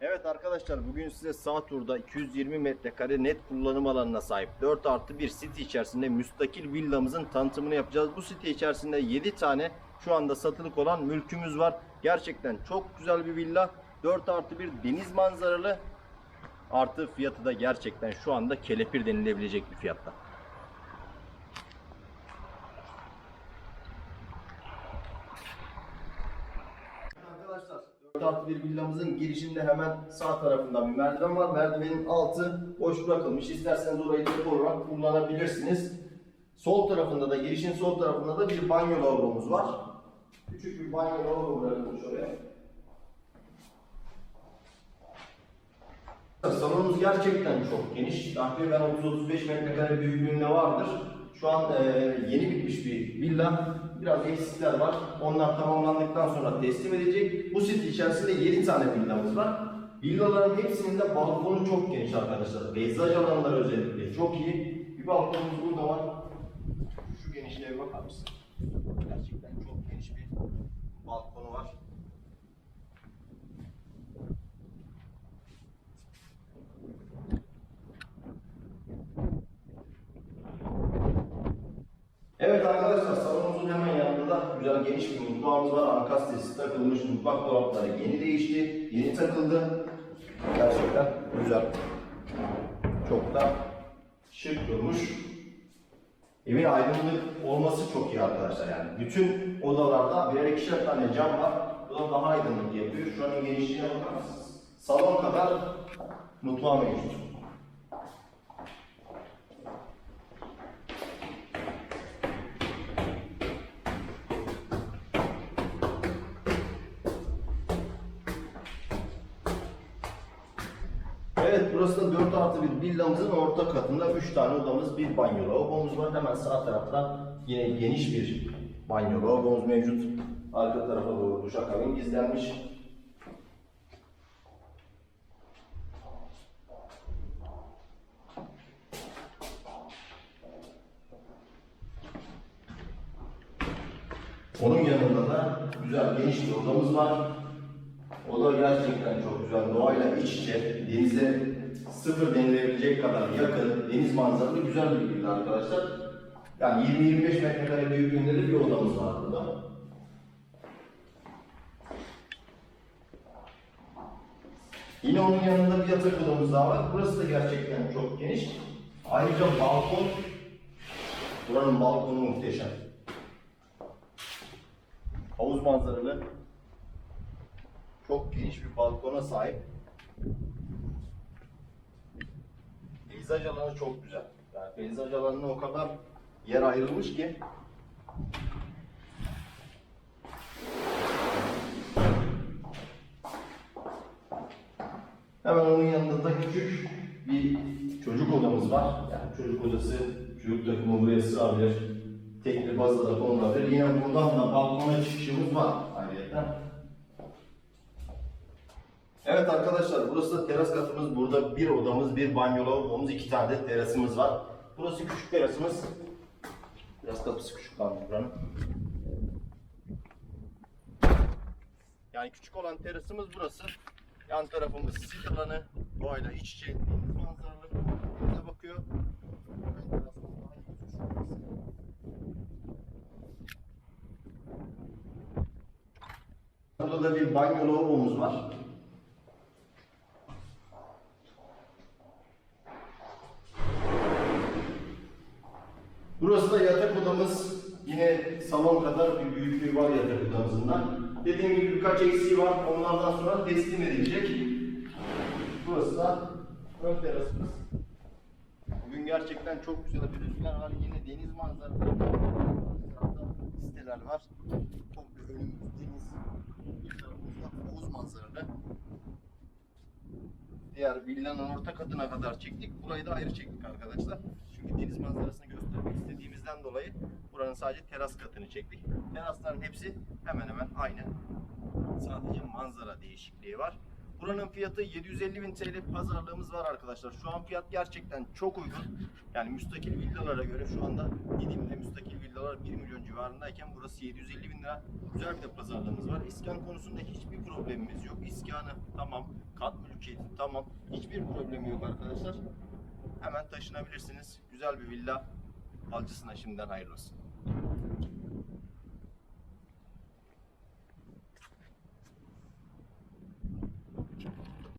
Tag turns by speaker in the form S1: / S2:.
S1: Evet arkadaşlar bugün size sağ turda 220 metrekare net kullanım alanına sahip 4 artı 1 site içerisinde müstakil villamızın tanıtımını yapacağız. Bu site içerisinde 7 tane şu anda satılık olan mülkümüz var. Gerçekten çok güzel bir villa. 4 artı 1 deniz manzaralı artı fiyatı da gerçekten şu anda kelepir denilebilecek bir fiyatta. Arkadaşlar 4 artı bir villamızın girişinde hemen sağ tarafında bir merdiven var. Merdivenin altı boş bırakılmış. İsterseniz orayı depo olarak kullanabilirsiniz. Sol tarafında da girişin sol tarafında da bir banyo lavabomuz var. Küçük bir banyo lavabo bırakılmış oraya. Salonumuz gerçekten çok geniş. Takriben 30-35 metrekare büyüklüğünde vardır. Şu an e, yeni bitmiş bir villa. Biraz eksikler var. Onlar tamamlandıktan sonra teslim edecek. Bu site içerisinde 7 tane villamız var. Villaların hepsinin de balkonu çok geniş arkadaşlar. Peyzaj alanları özellikle çok iyi. Bir balkonumuz burada var. Şu genişliğe bakar mısın? Gerçekten çok geniş bir balkonu var. Evet arkadaşlar salonumuzun hemen yanında da güzel geniş bir mutfağımız var. Ankastesi takılmış mutfak dolapları yeni değişti. Yeni takıldı. Gerçekten güzel. Çok da şık durmuş. Evin aydınlık olması çok iyi arkadaşlar yani. Bütün odalarda birer ikişer tane cam var. Bu da daha aydınlık yapıyor. Şu anın genişliğine bakar mısınız? Salon kadar mutfağı mevcut. Evet burası da 4 artı bir villamızın orta katında 3 tane odamız, bir banyo lavabomuz var. Hemen sağ tarafta yine geniş bir banyo lavabomuz mevcut. Arka tarafa doğru duşakabin gizlenmiş. Onun yanında da güzel geniş bir odamız var. O da gerçekten çok güzel. Doğayla iç içe, denize sıfır denilebilecek kadar yakın, deniz manzaralı güzel bir villa arkadaşlar. Yani 20-25 metrekare büyüklüğünde de bir odamız var burada. Yine onun yanında bir yatak odamız daha var. Burası da gerçekten çok geniş. Ayrıca balkon, buranın balkonu muhteşem. Havuz manzaralı çok geniş bir balkona sahip. Peyzaj alanı çok güzel. Yani peyzaj alanına o kadar yer ayrılmış ki Hemen onun yanında da küçük bir çocuk odamız var. Yani çocuk odası, çocuk takımı buraya sığabilir. Tekli bazda da konulabilir. Yine buradan da balkona çıkışımız var ayrıca. Evet arkadaşlar burası da teras katımız. Burada bir odamız, bir banyo lavabomuz, iki tane de terasımız var. Burası küçük terasımız. Biraz kapısı küçük kalmış buranın. Yani küçük olan terasımız burası. Yan tarafımız sit alanı. Doğayla iç içe manzaralı. Denize bakıyor. Burada da bir banyo lavabomuz var. Burası da yatak odamız. Yine salon kadar bir büyüklüğü var yatak odamızın da. Dediğim gibi birkaç eksiği var. Onlardan sonra teslim edilecek. Burası da ön terasımız. Bugün gerçekten çok güzel bir rüzgar var. Yine deniz manzaralı. Siteler var. Komple önümüz deniz. Bir tarafımızda havuz manzaralı. Diğer villanın orta katına kadar çektik. Burayı da ayrı çektik arkadaşlar. Çünkü deniz manzarasını göstermek dolayı buranın sadece teras katını çektik. Terasların hepsi hemen hemen aynı. Sadece manzara değişikliği var. Buranın fiyatı 750 bin TL pazarlığımız var arkadaşlar. Şu an fiyat gerçekten çok uygun. Yani müstakil villalara göre şu anda Didim'de müstakil villalar 1 milyon civarındayken burası 750 bin lira. Güzel bir de pazarlığımız var. İskan konusunda hiçbir problemimiz yok. İskanı tamam. Kat Bukit tamam. Hiçbir problemi yok arkadaşlar. Hemen taşınabilirsiniz. Güzel bir villa. Avcısına şimdiden hayırlı olsun.